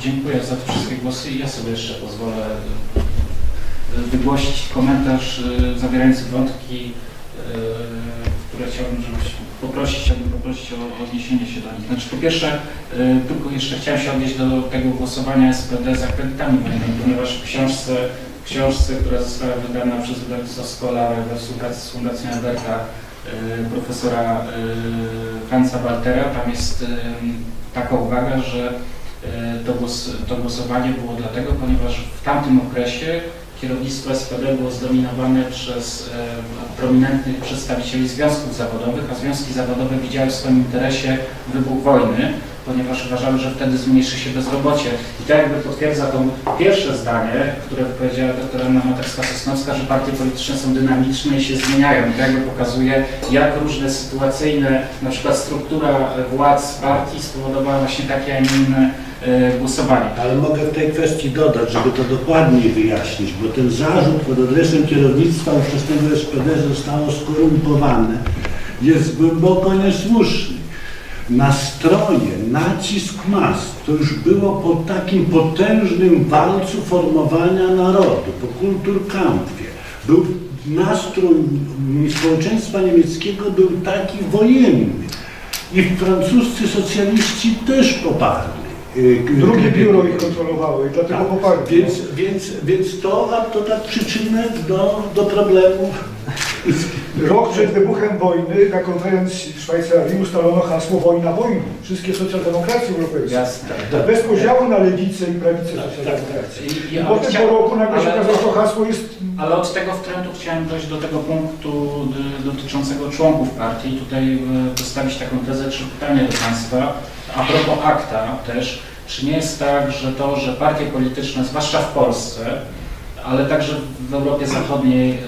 Dziękuję za te wszystkie głosy i ja sobie jeszcze pozwolę y, wygłosić komentarz y, zawierający wątki, y, które chciałbym żebyś poprosić, chciałbym poprosić o odniesienie się do nich. Znaczy po pierwsze, tylko jeszcze chciałem się odnieść do tego głosowania SPD za kredytami wojennymi, ponieważ w książce, w książce, która została wydana przez wydawnictwo Scholar we współpracy z Fundacją Alberta profesora Franza Waltera, tam jest taka uwaga, że E, to, głos, to głosowanie było dlatego, ponieważ w tamtym okresie kierownictwo SPD było zdominowane przez e, prominentnych przedstawicieli związków zawodowych, a związki zawodowe widziały w swoim interesie wybuch wojny, ponieważ uważały, że wtedy zmniejszy się bezrobocie. I to jakby potwierdza to pierwsze zdanie, które wypowiedziała dr Anna Materska-Sosnowska, że partie polityczne są dynamiczne i się zmieniają. I to jakby pokazuje, jak różne sytuacyjne, na przykład struktura władz partii spowodowała właśnie takie, a nie inne e. Ale mogę w tej kwestii dodać, żeby to dokładniej wyjaśnić, bo ten zarzut pod adresem kierownictwa ówczesnego SPD zostało skorumpowane, jest głęboko niesłuszny. Nastroje, nacisk mas, to już było po takim potężnym walcu formowania narodu, po kulturkampfie. Był nastrój społeczeństwa niemieckiego był taki wojenny. I francuscy socjaliści też poparli. Y, Drugie biuro ich kontrolowało i dlatego tak, poparli. więc, więc, więc to, to da przyczynek do, do problemów. Rok przed wybuchem wojny na konferencji w Szwajcarii ustalono hasło wojna wojny. Wszystkie socjaldemokracje europejskie. Jasne. Bez podziału na lewicę i prawicę socjaldemokracji. I, I ale potem po chciałem- roku nagle się okazało, że to hasło jest Ale od tego wtrętu chciałem dojść do tego punktu dotyczącego członków partii i tutaj y, postawić taką tezę czy pytanie do Państwa a propos akta też. Czy nie jest tak, że to, że partie polityczne, zwłaszcza w Polsce, ale także w Europie Zachodniej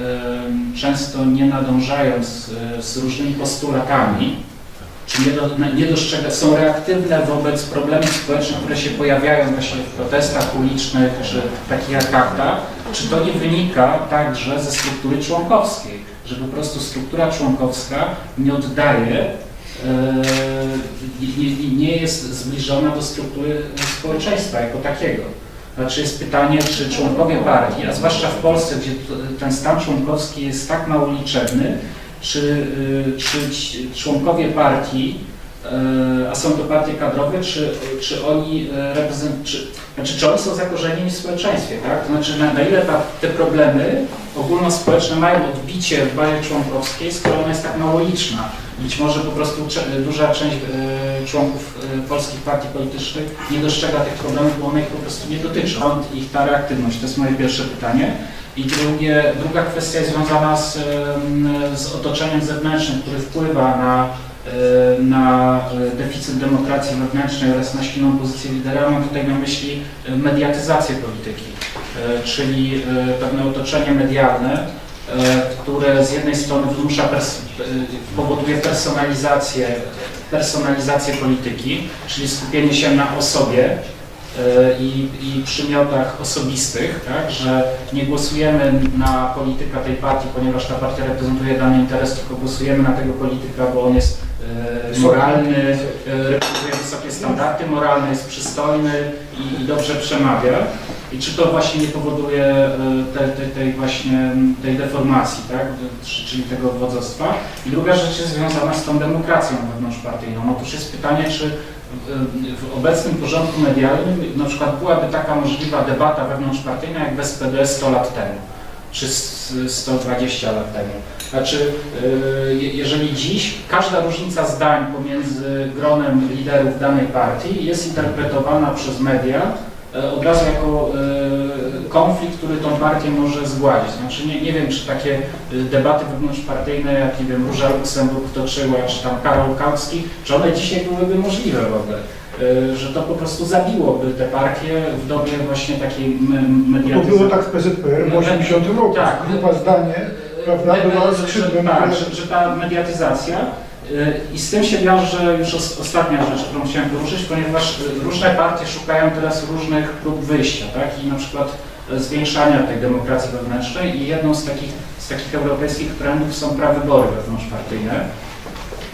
często nie nadążają z, z różnymi postulatami, czy nie, do, nie dostrzega, są reaktywne wobec problemów społecznych, które się pojawiają właśnie w protestach ulicznych, czy takich jak akta, czy to nie wynika także ze struktury członkowskiej, że po prostu struktura członkowska nie oddaje, e, nie, nie- nie jest zbliżona do struktury społeczeństwa jako takiego. Znaczy jest pytanie, czy członkowie partii, a zwłaszcza w Polsce, gdzie ten stan członkowski jest tak mało liczebny, czy, y, czy członkowie partii, e, a są to partie kadrowe, czy, czy oni reprezentują, czy, znaczy, czy oni są zakorzenieni w społeczeństwie, tak? To znaczy na, na ile ta, te problemy ogólnospołeczne mają odbicie w bazie członkowskiej, skoro ona jest tak mało liczna. Być może po prostu duża część e, członków e, polskich partii politycznych nie dostrzega tych problemów, bo one ich po prostu nie dotyczą. Stąd ich ta reaktywność, to jest moje pierwsze pytanie. I drugie, druga kwestia jest związana z, z otoczeniem zewnętrznym, który wpływa na, e, na deficyt demokracji wewnętrznej oraz na silną pozycję lidera. Mam tutaj na myśli mediatyzację polityki, czyli pewne otoczenie medialne, które z jednej strony wymusza, pers- e, powoduje personalizację, personalizację polityki, czyli skupienie się na osobie, e, i, i przymiotach osobistych, tak, że nie głosujemy na polityka tej partii, ponieważ ta partia reprezentuje dany interes, tylko głosujemy na tego polityka, bo on jest e, moralny, reprezentuje wysokie standardy moralne, jest przystojny i, i dobrze przemawia. I czy to właśnie nie powoduje e, tej, właśnie tej deformacji, tak, czy- czyli tego wodzostwa? I druga rzecz jest związana z tą demokracją wewnątrzpartyjną. Otóż jest pytanie, czy w- obecnym porządku medialnym na przykład byłaby taka możliwa debata wewnątrzpartyjna jak w SPD 100 lat temu, czy s- 120 lat temu. Znaczy, je- jeżeli dziś każda różnica zdań pomiędzy gronem liderów danej partii jest interpretowana przez media e, od razu jako e, konflikt, który tą partię może zgładzić. Znaczy nie, nie wiem, czy takie y, debaty wewnątrzpartyjne, jak nie wiem, Róża Luksemburg toczyła, czy tam Karol Kautsky, czy one dzisiaj byłyby możliwe w ogóle? Że to po prostu zabiłoby te partie w dobie właśnie takiej me- To mediatyzacji. było tak w PZPR w No, 80 roku. tak. Grupa zdanie, prawda, była że- skrzydłem. Tak, że, że ta mediatyzacja i z tym się wiąże już os, ostatnia rzecz, którą chciałem poruszyć, ponieważ y, różne partie szukają teraz różnych prób wyjścia, tak, i na przykład y, zwiększania tej demokracji wewnętrznej i jedną z takich, z takich europejskich trendów są prawybory wewnątrzpartyjne.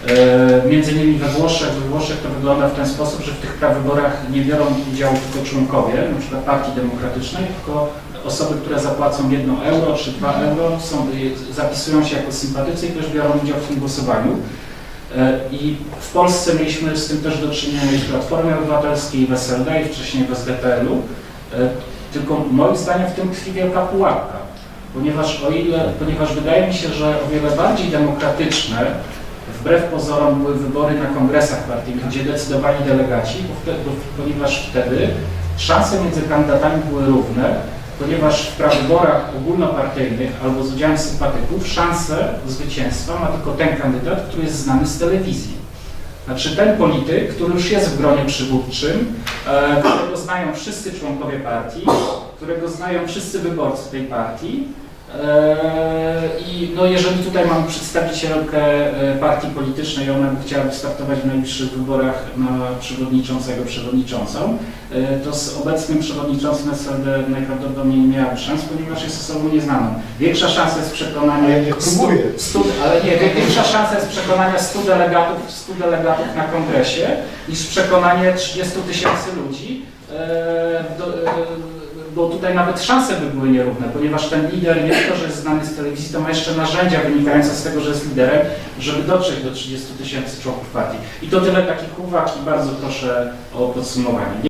E, Między innymi we Włoszech, we Włoszech to wygląda w ten sposób, że w tych prawyborach nie biorą udziału tylko członkowie, na przykład Partii Demokratycznej, tylko osoby, które zapłacą 1 euro czy 2 euro, są, zapisują się jako sympatycy i też biorą udział w tym głosowaniu. E, I w Polsce mieliśmy z tym też do czynienia w Platformie Obywatelskiej, w SLD i wcześniej w SDPL-u. E, Tylko moim zdaniem w tym tkwi wielka pułapka, ponieważ o ile, ponieważ wydaje mi się, że o wiele bardziej demokratyczne, wbrew pozorom były wybory na kongresach partyjnych, gdzie decydowali delegaci, ponieważ wtedy szanse między kandydatami były równe, ponieważ w prawyborach ogólnopartyjnych albo z udziałem sympatyków szansę zwycięstwa ma tylko ten kandydat, który jest znany z telewizji. Znaczy ten polityk, który już jest w gronie przywódczym, e, którego znają wszyscy członkowie partii, którego znają wszyscy wyborcy tej partii. E, I no jeżeli tutaj mam przedstawicielkę e, partii politycznej, ona by chciała startować w najbliższych wyborach na przewodniczącego, przewodniczącą, e, to z obecnym przewodniczącym SLD najprawdopodobniej nie miałaby szans, ponieważ jest osobą nieznaną. Większa szansa jest przekonania niech stu, stu, ale nie, większa szansa jest przekonania 100 delegatów, 100 delegatów na kongresie niż przekonanie 30 tysięcy ludzi. E, do, e, bo tutaj nawet szanse by były nierówne, ponieważ ten lider nie tylko, że jest znany z telewizji, to ma jeszcze narzędzia wynikające z tego, że jest liderem, żeby dotrzeć do 30 tysięcy członków partii. I to tyle takich uwag i bardzo proszę o podsumowanie.